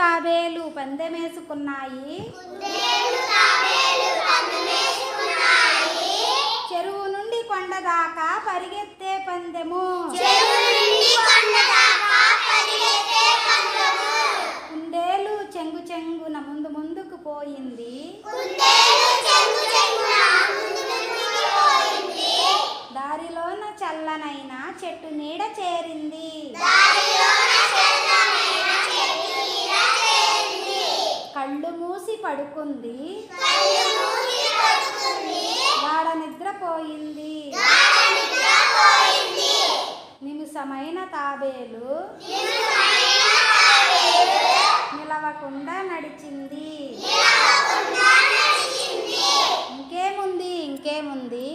తాబేలు పందెమేసుకున్నాయి. చెరువు నుండి కొండ దాకా పరిగెత్తే పందెము. కుందేలు చెంగు చెంగున ముందు ముందుకు పోయింది. దారిలోన చల్లనైన చెట్టు నీడ చేరింది. కళ్ళు మూసి పడుకుంది. గాఢ నిద్రపోయింది నిమిషమైన తాబేలు. నిలవకుండా నడిచింది. ఇంకేముంది ఇంకేముంది?